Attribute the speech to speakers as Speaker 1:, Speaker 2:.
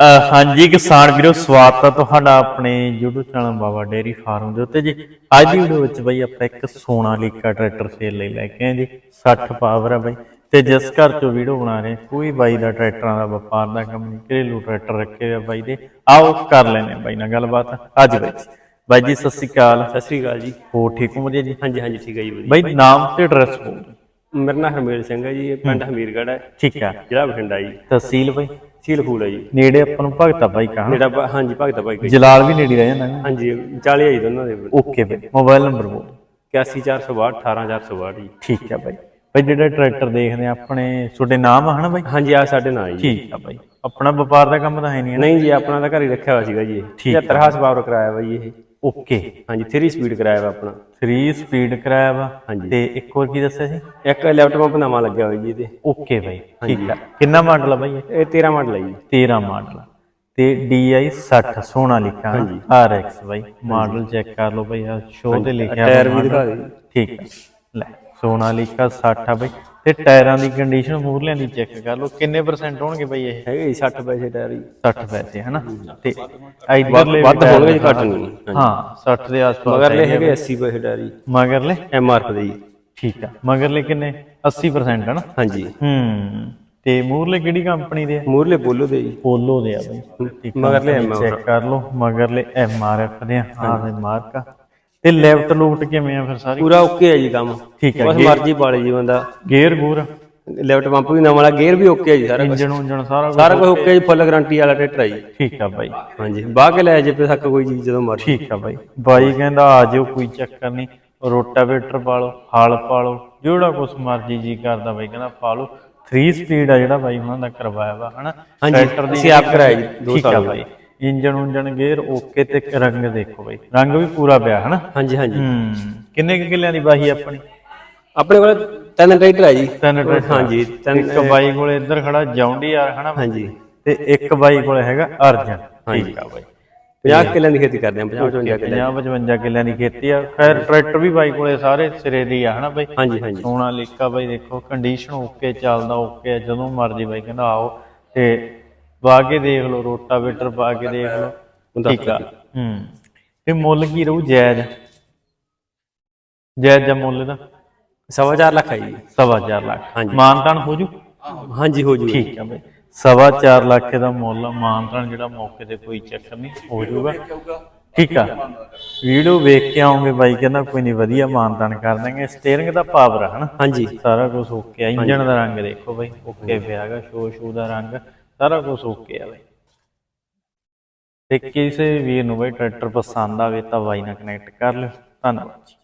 Speaker 1: ਹਾਂਜੀ ਕਿਸਾਨ ਵੀਰੋ ਸਵਾਗਤ ਹੈ ਤੁਹਾਡਾ ਆਪਣੇ YouTube channel Baba dairy farm ਦੇ ਉੱਤੇ ਜੀ। ਅੱਜ ਦੀ ਵੀਡੀਓ ਵਿੱਚ ਬਈ ਆਪਾਂ ਇੱਕ ਸੋਨਾਲੀਕਾ ਟਰੈਕਟਰ ਸੇਲ ਲਈ ਲੈ ਕੇ ਆਏ ਜੀ 60 ਪਾਵਰ ਹੈ ਬਈ। ਤੇ ਜਿਸ ਘਰ ਚੋਂ ਵੀਡੀਓ ਬਣਾ ਰਹੇ ਕੋਈ ਬਾਈ ਦਾ ਟਰੈਕਟਰਾਂ ਦਾ ਵਪਾਰ ਦਾ ਕੰਮ ਨਹੀਂ ਘਰੇਲੂ ਟਰੈਕਟਰ ਰੱਖੇ ਹੋਏ ਆ ਬਾਈ ਦੇ। ਆਓ ਕਰ ਲੈਨੇ ਬਾਈ ਨਾਲ ਗੱਲਬਾਤ ਅੱਜ ਵਿੱਚ ਬਾਈ ਜੀ ਸਤਿ ਸ਼੍ਰੀ ਅਕਾਲ।
Speaker 2: ਸਤਿ ਸ੍ਰੀ ਅਕਾਲ ਜੀ।
Speaker 1: ਹੋ ਠੀਕ ਹੋ ਵਧੀਆ ਜੀ?
Speaker 2: ਹਾਂਜੀ ਹਾਂਜੀ ਠੀਕ ਹੈ ਜੀ
Speaker 1: ਬਾਈ ਨਾਮ ਤੇ ਐਡਰੈਸ ਬੋਲ
Speaker 2: ਮੇਰਾ ਨਾਮ ਹਰਮੇਲ ਸਿੰਘ ਹੈ ਜੀ ਇਹ ਪਿੰਡ ਹਮੀਰਗੜ੍ਹ ਹੈ
Speaker 1: ਠੀਕ ਹੈ
Speaker 2: ਜ਼ਿਲ੍ਹਾ ਬਠਿੰਡਾ ਜੀ।
Speaker 1: ਤਹਿਸੀਲ ਬਾਈ।
Speaker 2: ਸੀਲ ਫੂਲ ਹੈ ਜੀ।
Speaker 1: ਨੇੜੇ ਆਪਾਂ ਨੂੰ ਭਗਤਾ ਬਾਈ ਕਹਾਂ
Speaker 2: ਜਿਹੜਾ ਬ- ਹਾਂਜੀ ਭਗਤਾ ਭਾਈ
Speaker 1: ਜਲਾਲ ਵੀ ਨੇੜੇ ਰਹਿ ਜਾਂਦਾ ਨਾ।
Speaker 2: ਹਾਂਜੀ 40 ਹੈ ਜੀ ਦੋਨਾਂ ਦੇ
Speaker 1: ਓਕੇ ਬਾਈ ਮੋਬਾਈਲ ਨੰਬਰ ਬੋਲ।
Speaker 2: 81462 18462 ਜੀ।
Speaker 1: ਠੀਕ ਆ ਬਾਈ ਬਾਈ ਜਿਹੜੇ ਟਰੈਕਟਰ ਦੇਖਦੇ ਆ ਆਪਣੇ ਤੁਹਾਡੇ ਨਾਮ ਆ ਹਨਾ ਬਾਈ
Speaker 2: ਹਾਂਜੀ ਆ ਸਾਡੇ ਨਾਲ ਜੀ।
Speaker 1: ਠੀਕ ਆ ਬਾਈ ਆਪਣਾ ਵਪਾਰ ਦਾ ਕੰਮ ਤਾਂ ਹੈ ਨਹੀਂ
Speaker 2: ਨਹੀਂ ਜੀ ਆਪਣਾ ਤਾਂ ਘਰ ਹੀ ਰੱਖਿਆ ਹੋਇਆ ਸੀਗਾ ਜੀ ਇਹ।
Speaker 1: ਠੀਕ
Speaker 2: 75 ਹਾਸ ਪਾਵਰ ਕਰਾਇਆ ਵਾ ਜੀ ਇਹ।
Speaker 1: ਓਕੇ।
Speaker 2: ਹਾਂਜੀ 3 ਸਪੀਡ ਕਰਾਇਆ ਵਾ ਆਪਣਾ।
Speaker 1: 3 ਸਪੀਡ ਕਰਾਇਆ ਵਾ।
Speaker 2: ਹਾਂਜੀ।
Speaker 1: ਤੇ ਇੱਕ ਹੋਰ ਕੀ ਦੱਸਿਆ ਸੀ?
Speaker 2: ਇੱਕ ਲੈਪਟਾਪ ਪੰਪ ਨਵਾਂ ਲੱਗਿਆ ਹੋਇਆ ਜੀ ਇਹਦੇ।
Speaker 1: ਓਕੇ ਬਾਈ ਠੀਕ ਆ। ਕਿੰਨਾ ਮਾਡਲ ਆ ਬਾਈ ਇਹ?
Speaker 2: ਇਹ 13 ਮਾਡਲ ਹੈ ਜੀ।
Speaker 1: 13 ਮਾਡਲ ਤੇ DI 60 ਸੋਨਾ ਲਿਖਿਆ। ਹਾਂਜੀ। RX ਬਾਈ ਮਾਡਲ ਚੈੱਕ ਕਰ ਲਓ ਬਾਈ ਆ ਸ਼ੋਅ ਤੇ ਲਿਖਿਆ
Speaker 2: ਟਾਇਰ
Speaker 1: ਵਾ
Speaker 2: ਦਿਖਾ। ਦੇ
Speaker 1: ਠੀਕ ਆ। ਲੈ ਸੋਨਾ ਲਿਖਾ 60 ਆ ਬਾਈ। ਤੇ ਟਾਇਰਾਂ ਦੀ ਕੰਡੀਸ਼ਨ ਮੂਰਲਿਆਂ ਦੀ ਚੈੱਕ ਕਰ ਲਓ ਕਿੰਨੇ ਪਰਸੈਂਟ ਹੋਣਗੇ ਬਾਈ ਇਹ?
Speaker 2: ਹੈਗੇ ਜੀ 60 ਪੈਸੇ ਟਾਇਰ ਜੀ।
Speaker 1: 60 ਪੈਸੇ ਹਨਾ? ਤੇ ਇਧਰਲੇ
Speaker 2: ਵੱਧ ਹੋਣਗੇ। ਜੀ ਘੱਟ ਨਹੀਂ
Speaker 1: ਹਾਂ 60 ਦੇ ਆਸ-ਪਾਸ
Speaker 2: ਮਗਰਲੇ ਹੈਗੇ 80 ਪੈਸੇ ਟਾਇਰ ਜੀ।
Speaker 1: ਮਗਰਲੇ?
Speaker 2: ਐਮ ਆਰ ਪੀ ਦੇ
Speaker 1: ਠੀਕ ਆ। ਮਗਰਲੇ ਕਿੰਨੇ? 80% ਹਨਾ?
Speaker 2: ਹਾਂਜੀ।
Speaker 1: ਹੂੰ। ਤੇ ਮੂਰਲੇ ਕਿਹੜੀ ਕੰਪਨੀ ਦੇ ਆ?
Speaker 2: ਮੂਰਲੇ ਬੋਲੋ ਦੇ ਜੀ।
Speaker 1: ਪੋਲੋ ਦੇ ਆ ਬਈ।
Speaker 2: ਮਗਰਲੇ ਐਮ
Speaker 1: ਚੈੱਕ ਕਰ ਲਓ। ਮਗਰਲੇ ਐਮ ਆਰ ਐਫ ਦੇ ਆ। ਆਹ ਦੇ ਮਾਰਕਾ ਤੇ ਲੈਫਟ ਲੂਫਟ ਕਿਵੇਂ ਆ ਫਿਰ ਸਾਰੀ?
Speaker 2: ਪੂਰਾ ਓਕੇ ਹੈ ਜੀ ਕੰਮ।
Speaker 1: ਠੀਕ ਹੈ
Speaker 2: ਬਸ ਮਰਜ਼ੀ ਪਾਲੇ ਜੀ ਬੰਦਾ।
Speaker 1: ਗੇਅਰ ਗੂਰ
Speaker 2: ਲੈਫਟ ਪੰਪ ਵੀ ਨਵਾਂ ਵਾਲਾ ਗੇਅਰ ਵੀ ਓਕੇ ਹੈ ਜੀ ਸਾਰਾ ਕੁਛ।
Speaker 1: ਇੰਜਨ ਉਂਜਨ ਸਾਰਾ
Speaker 2: ਸਾਰਾ ਕੁਝ ਓਕੇ ਜੀ ਫੁੱਲ ਗਾਰੰਟੀ ਵਾਲਾ ਟਰੈਕਟਰ ਹੈ ਜੀ।
Speaker 1: ਠੀਕ ਆ ਬਾਈ।
Speaker 2: ਹਾਂਜੀ ਬਾਹ ਕੇ ਲੈ ਜੇ ਪੇ ਤੱਕ ਕੋਈ ਚੀਜ਼ ਜਦੋਂ ਮਰਜ਼ੀ।
Speaker 1: ਠੀਕ ਆ ਬਾਈ। ਬਾਈ ਕਹਿੰਦਾ ਆ ਜਿਓ ਕੋਈ ਚੱਕਰ ਨਹੀਂ। ਰੋਟਾਵੇਟਰ ਪਾ ਲਓ ਹਲ ਪਾ ਲਓ ਜਿਹੜਾ ਕੁਛ ਮਰਜ਼ੀ ਜੀ ਕਰਦਾ ਬਾਈ ਕਹਿੰਦਾ ਪਾ ਲਓ। 3 ਸਪੀਡ ਆ ਜਿਹੜਾ ਬਾਈ ਉਹਨਾਂ ਦਾ ਕਰਵਾਇਆ ਵਾ ਹਨਾ? ਟਰੈਕਟਰ
Speaker 2: ਅਸੀਂ ਆਪ ਕਰਾਇਆ ਜੀ, ਦੋ
Speaker 1: ਠੀਕ ਆ
Speaker 2: ਸਾਲ
Speaker 1: ਬਾਈ। ਇੰਜਨ ਉਂਜਨ ਗੇਅਰ ਓਕੇ ਤੇ ਰੰਗ ਦੇਖੋ ਬਾਈ। ਰੰਗ ਵੀ ਪੂਰਾ ਪਿਆ ਹਨਾ?
Speaker 2: ਹਾਂਜੀ ਹਾਂਜੀ।
Speaker 1: ਹੂੰ ਕਿੰਨੇ ਕੁ ਕਿੱਲਿਆਂ ਦੀ ਬਾਹੀ ਆਪਣੀ?
Speaker 2: ਆਪਣੇ ਕੋਲ ਤਿੰਨ ਟਰੈਕਟਰ ਹੈ ਜੀ।
Speaker 1: ਤਿੰਨ ਟਰੈਕਟਰ।
Speaker 2: ਹਾਂਜੀ ਤਿੰਨ
Speaker 1: ਇੱਕ ਬਾਈ ਕੋਲੇ ਇੱਧਰ ਖੜਾ ਜੌਂਡੀ ਯਾਰ ਹਨਾ?
Speaker 2: ਹਾਂਜੀ।
Speaker 1: ਤੇ ਇੱਕ ਬਾਈ ਕੋਲੇ ਹੈਗਾ ਅਰਜਨ। ਠੀਕ ਆ ਬਾਈ।
Speaker 2: 50 ਕਿੱਲਿਆਂ ਦੀ ਖੇਤੀ ਕਰਦੇ ਆ 50 55 ਕਿੱਲੇ
Speaker 1: 50 55 ਕਿੱਲਿਆਂ ਦੀ ਖੇਤੀ ਆ। ਖੈਰ ਟਰੈਕਟਰ ਵੀ ਬਾਈ ਕੋਲੇ ਸਾਰੇ ਸਿਰੇ ਦੀ ਆ ਹਨਾ ਬਾਈ?
Speaker 2: ਹਾਂਜੀ ਹਾਂਜੀ।
Speaker 1: ਸੋਨਾ ਲੀਕਾ ਬਾਈ ਦੇਖੋ ਕੰਡੀਸ਼ਨ ਓਕੇ ਚੱਲਦਾ ਓਕੇ ਜਦੋਂ ਮਰਜ਼ੀ ਬਾਈ ਕਹਿੰਦਾ ਆਓ। ਤੇ ਵਾ ਕੇ ਦੇਖ ਲਓ ਰੋਟਾਵੇਟਰ ਪਾ ਕੇ ਦੇਖ ਲਓ। ਠੀਕ ਆ। ਹੂੰ। ਤੇ ਮੁੱਲ ਕੀ ਰਹੂ? ਜਾਇਜ਼ ਜਾਇਜ਼ ਦਾ ਮੁੱਲ ਦਾ
Speaker 2: ਸਵਾ ਚਾਰ ਲੱਖ ਹੈ ਜੀ।
Speaker 1: ਸਵਾ ਚਾਰ ਲੱਖ।
Speaker 2: ਹਾਂਜੀ।
Speaker 1: ਮਾਨਤਾਨ ਹੋ ਜੂ?
Speaker 2: ਹਾਂਜੀ ਹੋ ਜੂ।
Speaker 1: ਠੀਕ ਆ ਬਾਈ। ਸਵਾ ਚਾਰ ਲੱਖ ਦਾ ਮੁੱਲ ਮਾਨਤਾਨ ਜਿਹੜਾ ਮੌਕੇ ਤੇ ਕੋਈ ਚੱਕਰ ਨਹੀਂ ਹੋ ਜਾਊਗਾ ਠੀਕ ਆ। ਵੀਡੀਓ ਵੇਖ ਕੇ ਆਉਂਗੇ ਬਾਈ ਕਹਿੰਦਾ ਕੋਈ ਨਹੀਂ ਵਧੀਆ ਮਾਨਤਾਨ ਕਰ ਦਾਂਗੇ ਸਟੀਅਰਿੰਗ ਦਾ ਪਾਵਰ ਹਨਾ?
Speaker 2: ਹਾਂਜੀ।
Speaker 1: ਸਾਰਾ ਕੁਝ ਓਕੇ ਆ। ਇੰਜਨ ਦਾ ਰੰਗ ਦੇਖੋ ਬਾਈ। ਓਕੇ ਪਿਆ ਹੈਗਾ ਸ਼ੋ ਸ਼ੂ ਦਾ ਰੰਗ। ਸਾਰਾ ਕੁਝ ਓਕੇ ਆ ਬਈ। ਤੇ ਕਿਸੇ ਵੀਰ ਨੂੰ ਬਾਈ ਟਰੈਕਟਰ ਪਸੰਦ ਆਵੇ ਤਾਂ ਬਾਈ ਨਾਲ ਕਨੈਕਟ ਕਰ ਲਿਓ। ਧੰਨਵਾਦ। ਜੀ